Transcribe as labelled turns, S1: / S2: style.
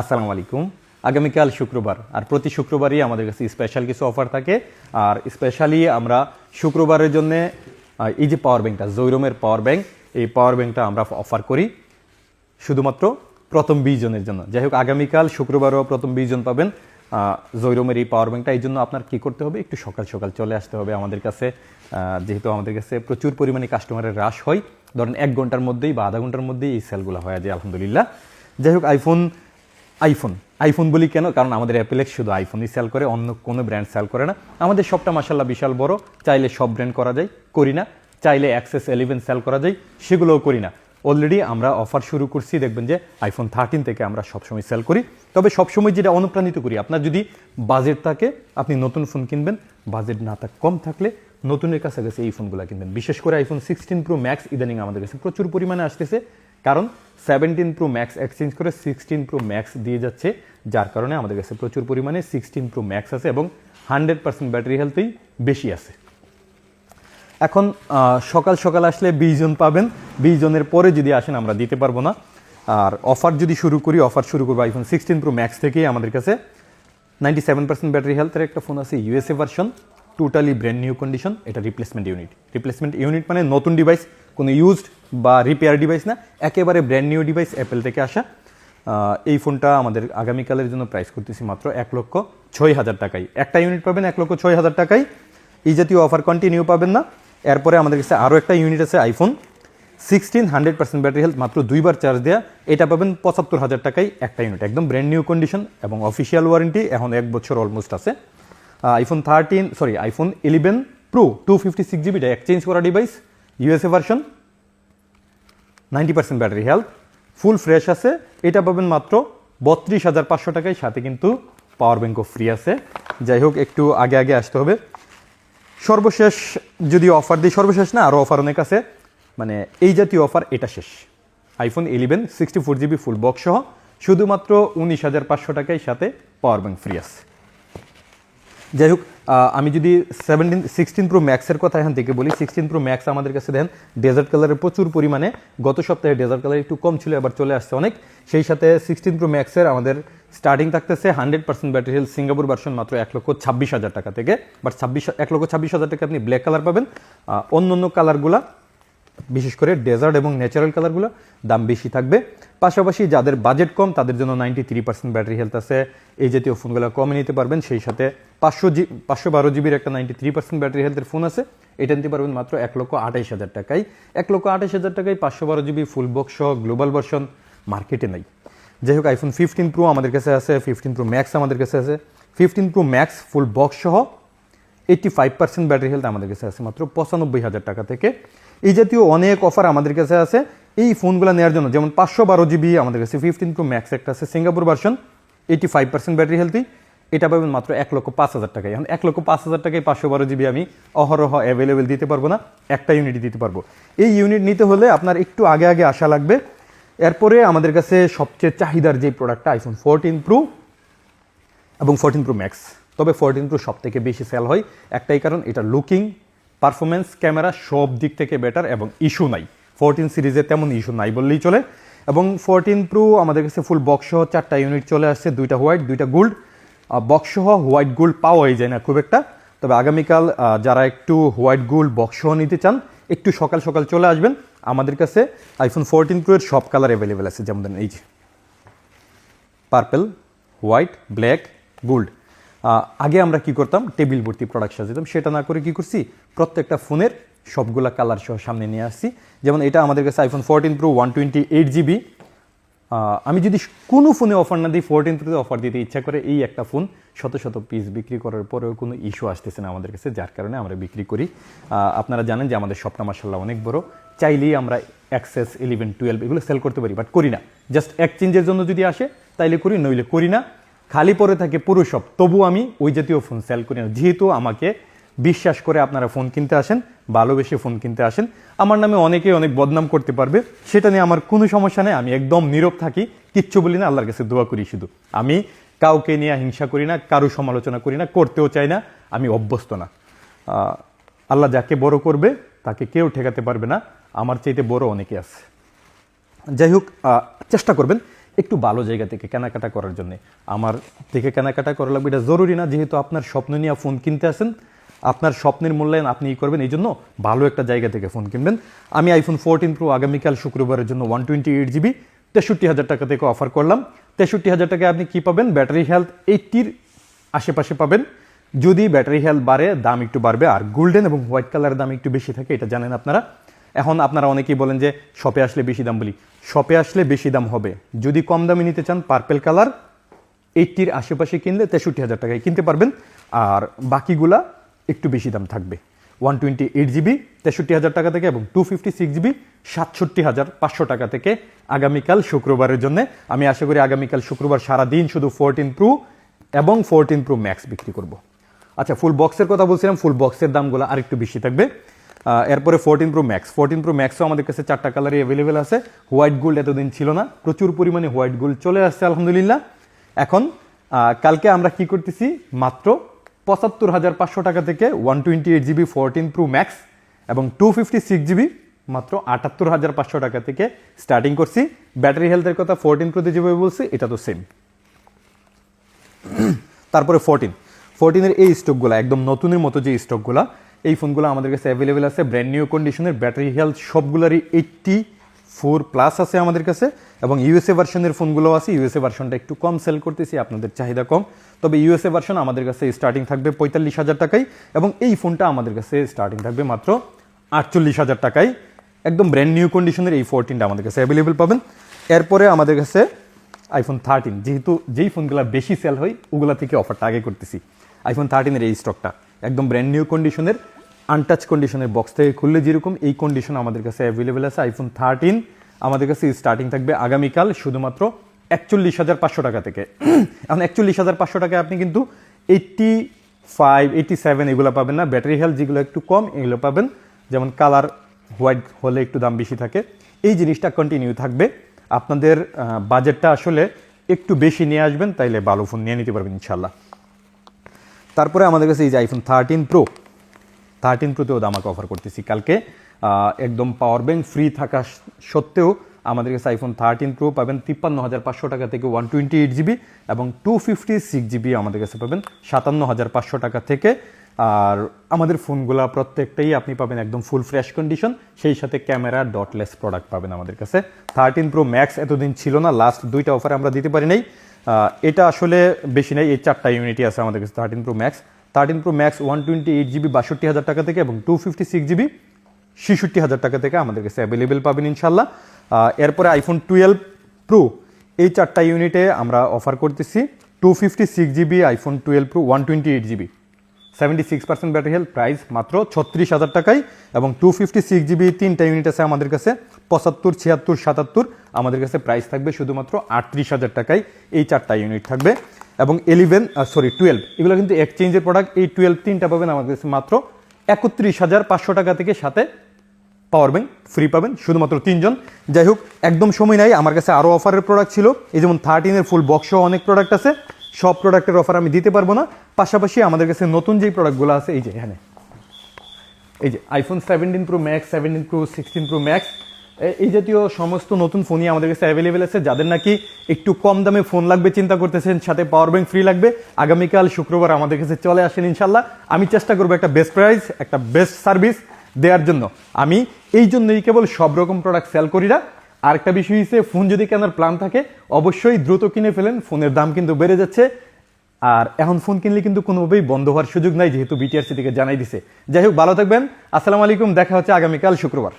S1: আসসালামু আলাইকুম। আগামীকাল শুক্রবার, আর প্রতি শুক্রবারই আমাদের কাছে স্পেশাল কিছু অফার থাকে। আর স্পেশালি আমরা শুক্রবারের জন্য এই যে পাওয়ার ব্যাংকটা জৈরমের পাওয়ার ব্যাংক এই পাওয়ার ব্যাংকটা আমরা অফার করি। শুধুমাত্র প্রথম বিশ জনের জন্য। যাই হোক, আগামীকাল শুক্রবারও প্রথম বিশ জন পাবেন জৈরমের এই পাওয়ার ব্যাংকটা এই জন্য আপনার কী করতে হবে? একটু সকাল সকাল চলে আসতে হবে আমাদের কাছে। যেহেতু আমাদের কাছে প্রচুর পরিমাণে কাস্টমারের হ্রাস হয়, ধরেন এক ঘণ্টার মধ্যেই বা আধা ঘণ্টার মধ্যেই এই সেলগুলো হয়ে যায় আলহামদুলিল্লাহ। যাই হোক আইফোন আইফোন আইফোন বলি কেন? কারণ আমাদের অ্যাপেলেক্স শুধু আইফোনই সেল করে, অন্য কোনো ব্র্যান্ড সেল করে না। আমাদের সবটা মাসাল্লাহ বিশাল বড়। চাইলে সব ব্র্যান্ড করা যায়, করি না। চাইলে অ্যাক্সেস এলেভেন সেল করা যায়, সেগুলোও করি না। অলরেডি আমরা অফার শুরু করছি, দেখবেন যে আইফোন থার্টিন থেকে আমরা সবসময় সেল করি। তবে সবসময় যেটা অনুপ্রাণিত করি, আপনার যদি বাজেট থাকে, আপনি নতুন ফোন কিনবেন। বাজেট না থাক, কম থাকলে নতুনের কাছাকাছি এই ফোনগুলো কিনবেন। বিশেষ করে আইফোন সিক্সটিন প্রো ম্যাক্স ইদানিং আমাদের কাছে প্রচুর পরিমাণে আসতেছে। কারণ সেভেন্টিন প্রো ম্যাক্স এক্সচেঞ্জ করে সিক্সটিন প্রো ম্যাক্স দিয়ে যাচ্ছে, যার কারণে আমাদের কাছে প্রচুর পরিমাণে সিক্সটিন প্রো ম্যাক্স আছে এবং হান্ড্রেড পার্সেন্ট ব্যাটারি হেলথেই বেশি আছে। এখন সকাল সকাল আসলে বিশ জন পাবেন। বিশ জনের পরে যদি আসেন, আমরা দিতে পারব না। আর অফার যদি শুরু করি অফার শুরু করব আইফোন সিক্সটিন প্রো ম্যাক্স থেকেই আমাদের কাছে নাইনটি সেভেন পার্সেন্ট ব্যাটারি হেলথের একটা ফোন আছে USA version totally brand new condition এটা রিপ্লেসমেন্ট ইউনিট রিপ্লেসমেন্ট ইউনিট মানে নতুন ডিভাইস কোনো ইউজড বা রিপেয়ার ডিভাইস না, একেবারে ব্র্যান্ড নিউ ডিভাইস অ্যাপেল থেকে আসা। এই ফোনটা আমাদের আগামীকালের জন্য প্রাইস করতেছি মাত্র এক লক্ষ ছয় হাজার টাকায়। একটা ইউনিট পাবেন এক লক্ষ ছয় হাজার টাকায়। এই জাতীয় অফার কন্টিনিউ পাবেন না। এরপরে আমাদের কাছে আরও একটা ইউনিট আছে iPhone sixteen hundred percent battery health মাত্র দুইবার চার্জ দেওয়া এটা পাবেন পঁচাত্তর হাজার টাকায় একটা ইউনিট একদম ব্র্যান্ড নিউ কন্ডিশন এবং অফিসিয়াল ওয়ারেন্টি এখন এক বছর অলমোস্ট আছে। IPhone thirteen sorry iPhone eleven pro two fifty six জিবিটা exchange করা device USA version ninety percent battery health full fresh আছে। এটা পাবেন মাত্র বত্রিশ হাজার পাঁচশো টাকায়। সাথে কিন্তু পাওয়ার ব্যাঙ্কও ফ্রি আছে। যাই হোক, একটু আগে আগে আসতে হবে। সর্বশেষ যদি অফার দিই, সর্বশেষ না আরও অফার অনেক আছে। মানে এই জাতীয় অফার এটা শেষ। IPhone eleven sixty four GB full box সহ, শুধুমাত্র উনিশ হাজার পাঁচশো টাকায় সাথে পাওয়ার ব্যাঙ্ক ফ্রি আছে। যাই হোক আমি যদি সেভেন্টিন সিক্সটিন প্রো ম্যাক্সের কথা এখান থেকে বলি সিক্সটিন প্রো ম্যাক্স আমাদের কাছে দেন ডেজার্ট কালারের প্রচুর পরিমাণে, গত সপ্তাহে ডেজার্ট কালার একটু কম ছিল, এবার চলে আসছে অনেক। সেই সাথে সিক্সটিন প্রো ম্যাক্সের আমাদের স্টার্টিং থাকতেছে hundred percent battery health Singapore version মাত্র এক লক্ষ ছাব্বিশ হাজার টাকা থেকে। বাট ছাব্বিশ, এক লক্ষ ছাব্বিশ হাজার টাকা আপনি ব্ল্যাক কালার পাবেন। অন্য অন্য কালারগুলা বিশেষ করে ডেজার্ট এবং ন্যাচারাল কালারগুলো দাম বেশি থাকবে। পাশাপাশি যাদের বাজেট কম, তাদের জন্য ninety three percent battery health আছে। এই জাতীয় ফোনগুলো কমে নিতে পারবেন, সেই সাথে পাঁচশো জি, পাঁচশো বারো জিবির একটা নাইনটি থ্রি পার্সেন্ট ব্যাটারি হেলথের ফোন আছে। এটা নিতে পারবেন মাত্র এক লক্ষ আঠাইশ হাজার টাকায়। এক লক্ষ আঠাইশ হাজার টাকায় পাঁচশো বারো GB full box global version মার্কেটে নাই। যাই হোক আইফোন ফিফটিন প্রো আমাদের কাছে আছে ফিফটিন প্রো ম্যাক্স আমাদের কাছে আছে। Fifteen pro max full box সহ eighty five percent battery health আমাদের কাছে আছে মাত্র পঁচানব্বই হাজার টাকা থেকে। এই জাতীয় অনেক অফার আমাদের কাছে আছে। এই ফোনগুলো নেওয়ার জন্য, যেমন পাঁচশো বারো জিবি আমাদের কাছে ফিফটিন প্রো ম্যাক্স একটা আছে Singapore version eighty five percent battery healthy এটা পাবেন মাত্র এক লক্ষ পাঁচ হাজার টাকায়। এখন এক লক্ষ পাঁচ হাজার টাকায় পাঁচশো বারো জিবি আমি অহরহ অ্যাভেলেবেল দিতে পারব না, একটা ইউনিট দিতে পারব। এই ইউনিট নিতে হলে আপনার একটু আগে আগে আসা লাগবে। এরপরে আমাদের কাছে সবচেয়ে চাহিদার যে প্রোডাক্টটা আইফোন ফোরটিন প্রো এবং ফোরটিন প্রো ম্যাক্স তবে ফোরটিন প্রো সব থেকে বেশি সেল হয়, একটাই কারণ, এটা লুকিং পারফরমেন্স ক্যামেরা সব দিক থেকে বেটার এবং ইস্যু নাই। ফোরটিন সিরিজে তেমন ইস্যু নাই বললেই চলে। এবং ফোরটিন প্রো আমাদের কাছে ফুল বক্স সহ চারটা ইউনিট চলে আসছে, দুইটা হোয়াইট দুইটা গোল্ড বক্স সহ হোয়াইট গোল্ড পাওয়াই যায় না খুব একটা। তবে আগামীকাল যারা একটু হোয়াইট গোল্ড বক্স সহ নিতে চান, একটু সকাল সকাল চলে আসবেন। আমাদের কাছে আইফোন ফোরটিন প্রো এর সব কালার অ্যাভেলেবেল আছে। যেমন এই যে পার্পেল হোয়াইট ব্ল্যাক গোল্ড আগে আমরা কি করতাম? টেবিল ভর্তি প্রোডাক্ট সাজাতাম। সেটা না করে কি করছি? প্রত্যেকটা ফোনের সবগুলা কালার সহ সামনে নিয়ে আসছি। যেমন এটা আমাদের কাছে iPhone fourteen pro one twenty eight GB আমি যদি কোনো ফোনে অফার না দিই ফোরটিন প্রোতে অফার দিতে ইচ্ছা করে, এই একটা ফোন শত শত পিস বিক্রি করার পরেও কোনো ইস্যু আসতেছে না আমাদের কাছে, যার কারণে আমরা বিক্রি করি। আপনারা জানেন যে আমাদের স্বপ্ন মার্শাল্লাহ অনেক বড়। চাইলেই আমরা অ্যাক্সেস ইলেভেন টুয়েলভ এগুলো সেল করতে পারি বাট করি না। জাস্ট এক্সচেঞ্জের জন্য যদি আসে, তাইলে করি, নইলে করি না। খালি পরে থাকে পুরো সব। তবু আমি ওই জাতীয় ফোন সেল করি না। যেহেতু আমাকে বিশ্বাস করে আপনারা ফোন কিনতে আসেন, ভালোবেসে ফোন কিনতে আসেন, আমার নামে অনেকে অনেক বদনাম করতে পারবে। সেটা নিয়ে আমার কোনো সমস্যা নেই, আমি একদম নীরব থাকি, কিচ্ছু বলি না, আল্লাহর কাছে দোয়া করি শুধু। আমি কাউকে নিয়ে হিংসা করি না, কারও সমালোচনা করি না, করতেও চাই না, আমি অভ্যস্ত না। আল্লাহ যাকে বড় করবে, তাকে কেউ ঠেকাতে পারবে না। আমার চাইতে বড় অনেকে আছে। যাই হোক চেষ্টা করবেন। একটু ভালো জায়গা থেকে কেনাকাটা করার জন্য। আমার থেকে কেনাকাটা করা লাগবে, এটা জরুরি না, যেহেতু আপনার স্বপ্ন নিয়ে ফোন কিনতে আসেন, আপনার স্বপ্নের মূল্যায়ন আপনি ই করবেন, এই জন্য ভালো একটা জায়গা থেকে ফোন কিনবেন। আমি আইফোন ফোরটিন প্রো আগামীকাল শুক্রবারের জন্য ওয়ান টোয়েন্টি এইট জিবি তেষট্টি হাজার টাকা থেকে অফার করলাম। তেষট্টি হাজার টাকায় আপনি কি পাবেন? ব্যাটারি হেলথ এইটটির আশেপাশে পাবেন। যদি ব্যাটারি হেলথ বাড়ে, দাম একটু বাড়বে, আর গোল্ডেন এবং হোয়াইট কালারের দাম একটু বেশি থাকে, এটা জানেন আপনারা। এখন আপনারা অনেকেই বলেন যে শপে আসলে বেশি দাম বলি। শপে আসলে বেশি দাম হবে। যদি কম দামে নিতে চান পার্পেল কালার এইটটির আশেপাশে কিনলে তেষট্টি হাজার টাকায় কিনতে পারবেন। আর বাকিগুলা একটু বেশি দাম থাকবে। ওয়ান টোয়েন্টি এইট জিবি তেষট্টি হাজার টাকা থেকে এবং টু ফিফটি সিক্স জিবি সাতষট্টি হাজার পাঁচশো টাকা থেকে আগামীকাল শুক্রবারের জন্য। আমি আশা করি আগামীকাল শুক্রবার সারা দিন শুধু ফোরটিন প্রো এবং ফোরটিন প্রো ম্যাক্স বিক্রি করব। আচ্ছা ফুল বক্সের কথা বলছিলাম ফুল বক্সের দামগুলো আরেকটু বেশি থাকবে। এরপরে fourteen pro max fourteen pro ম্যাক্সও আমাদের কাছে চারটা কালারই অ্যাভেলেবেল আছে। হোয়াইট গোল্ড এতদিন ছিল না। প্রচুর পরিমাণে হোয়াইট গোল্ড চলে আসছে, আলহামদুলিল্লাহ। এখন কালকে আমরা কি করতেছি? মাত্র পঁচাত্তর হাজার পাঁচশো টাকা থেকে one twenty eight GB fourteen pro max এবং টু ফিফটি সিক্স জিবি মাত্র আটাত্তর হাজার পাঁচশো টাকা থেকে স্টার্টিং করছি। ব্যাটারি হেলথের কথা ফোরটিন প্রোতে যেভাবে বলছি, এটা তো সেম তারপরে ফোরটিন ফোরটিনের এই স্টকগুলো একদম নতুনের মতো যে স্টকগুলো এই ফোনগুলো আমাদের কাছে অ্যাভেলেবেল আছে। ব্র্যান্ড নিউ কন্ডিশনের ব্যাটারি হেলথ সবগুলোরই এইটটি ফোর প্লাস আছে আমাদের কাছে। এবং ইউএসএ ভার্সনের ফোনগুলো আছে। ইউএসএ ভার্সনটা একটু কম সেল করতেছি, আপনাদের চাহিদা কম। তবে ইউএসএ ভার্সন আমাদের কাছে স্টার্টিং থাকবে পঁয়তাল্লিশ হাজার টাকায়। এবং এই ফোনটা আমাদের কাছে স্টার্টিং থাকবে মাত্র আটচল্লিশ হাজার টাকায়। একদম ব্র্যান্ড নিউ কন্ডিশনের এই ফোরটিনটা আমাদের কাছে অ্যাভেলেবেল পাবেন। এরপরে আমাদের কাছে আইফোন থার্টিন যেহেতু যেই ফোনগুলো বেশি সেল হয়, ওগুলা থেকে অফারটা আগে করতেছি। আইফোন থার্টিনের এই স্টকটা একদম ব্র্যান্ড নিউ কন্ডিশনের আনটাচ কন্ডিশনের বক্স থেকে খুললে যেরকম এই কন্ডিশন আমাদের কাছে অ্যাভেলেবেল আছে আইফোন থার্টিন আমাদের কাছে স্টার্টিং থাকবে আগামীকাল শুধুমাত্র একচল্লিশ হাজার পাঁচশো টাকা থেকে। এখন একচল্লিশ হাজার পাঁচশো টাকায় আপনি কিন্তু এইটটি ফাইভ এইটটি সেভেন এগুলো পাবেন না। ব্যাটারি হেলথ যেগুলো একটু কম, এগুলো পাবেন। যেমন কালার হোয়াইট হলে একটু দাম বেশি থাকে। এই জিনিসটা কন্টিনিউ থাকবে। আপনাদের বাজেটটা আসলে একটু বেশি নিয়ে আসবেন, তাইলে ভালো ফোন নিয়ে নিতে পারবেন ইনশাল্লাহ তারপরে আমাদের কাছে এই যে আইফোন থার্টিন প্রো থার্টিন প্রোতেও দামাকে অফার করতেছি। কালকে একদম পাওয়ার ব্যাংক ফ্রি থাকা সত্ত্বেও আমাদের কাছে আইফোন থার্টিন প্রো পাবেন তিপ্পান্ন হাজার পাঁচশো টাকা থেকে ওয়ান টোয়েন্টি এইট জিবি এবং টু ফিফটি সিক্স জিবি আমাদের কাছে পাবেন সাতান্ন হাজার পাঁচশো টাকা থেকে। আর আমাদের ফোনগুলো প্রত্যেকটাই আপনি পাবেন একদম ফুল ফ্রেশ কন্ডিশন সেই সাথে ক্যামেরা ডটলেস প্রোডাক্ট পাবেন আমাদের কাছে। থার্টিন প্রো ম্যাক্স এতদিন ছিল না লাস্ট দুইটা অফার আমরা দিতে পারি নাই। এটা আসলে বেশি নেই, এই চারটা ইউনিটই আছে আমাদের কাছে thirteen pro max thirteen pro max one twenty eight GB বাষট্টি হাজার টাকা থেকে এবং টু ফিফটি সিক্স জিবি ছেষট্টি হাজার টাকা থেকে আমাদের কাছে অ্যাভেলেবেল পাবেন ইনশাল্লাহ এরপরে আইফোন টুয়েলভ প্রো এই চারটা ইউনিটে আমরা অফার করতেছি two fifty six GB iPhone twelve pro one twenty eight GB seventy six percent battery health price মাত্র ছত্রিশ হাজার টাকায় এবং টু ফিফটি সিক্স জিবি তিনটা ইউনিট আছে আমাদের কাছে, পঁচাত্তর, ছিয়াত্তর, সাতাত্তর, আমাদের কাছে প্রাইস থাকবে শুধুমাত্র আটত্রিশ হাজার টাকায় এই চারটা ইউনিট থাকবে। এবং ইলেভেন সরি টুয়েলভ এগুলো কিন্তু এক্সচেঞ্জের প্রোডাক্ট এই টুয়েলভ তিনটা পাবেন আমাদের কাছে মাত্র একত্রিশ হাজার পাঁচশো টাকা থেকে সাথে পাওয়ার ব্যাংক ফ্রি পাবেন শুধুমাত্র তিনজন। যাই হোক, একদম সময় নাই। আমার কাছে আরও অফারের প্রোডাক্ট ছিল। এই যেমন থার্টিনের ফুল বক্সও অনেক প্রোডাক্ট আছে। সব প্রোডাক্টের অফার আমি দিতে পারব না। পাশাপাশি আমাদের কাছে নতুন যেই প্রোডাক্টগুলো আছে, এই যে এখানে। এই যে iPhone seventeen pro max seventeen pro sixteen pro max এই জাতীয় সমস্ত নতুন ফোনই আমাদের কাছে অ্যাভেলেবেল আছে। যাদের নাকি একটু কম দামে ফোন লাগবে, চিন্তা করতেছেন, সাথে পাওয়ার ব্যাংক ফ্রি লাগবে, আগামীকাল শুক্রবার আমাদের কাছে চলে আসেন ইনশাল্লাহ আমি চেষ্টা করব একটা বেস্ট প্রাইস একটা বেস্ট সার্ভিস দেওয়ার জন্য। আমি এই জন্যই কেবল সব রকম প্রোডাক্ট সেল করি না। আরেকটা বিষয় হচ্ছে, ফোন যদি কেনার প্ল্যান থাকে, অবশ্যই দ্রুত কিনে ফেলেন, ফোনের দাম কিন্তু বেড়ে যাচ্ছে। আর এখন ফোন কিনলে কিন্তু কোনোভাবেই বন্ধ হওয়ার সুযোগ নাই, যেহেতু বিটিআরসি থেকে জানাই দিছে। যাই হোক, ভালো থাকবেন। আসসালামু আলাইকুম, দেখা হচ্ছে আগামীকাল শুক্রবার।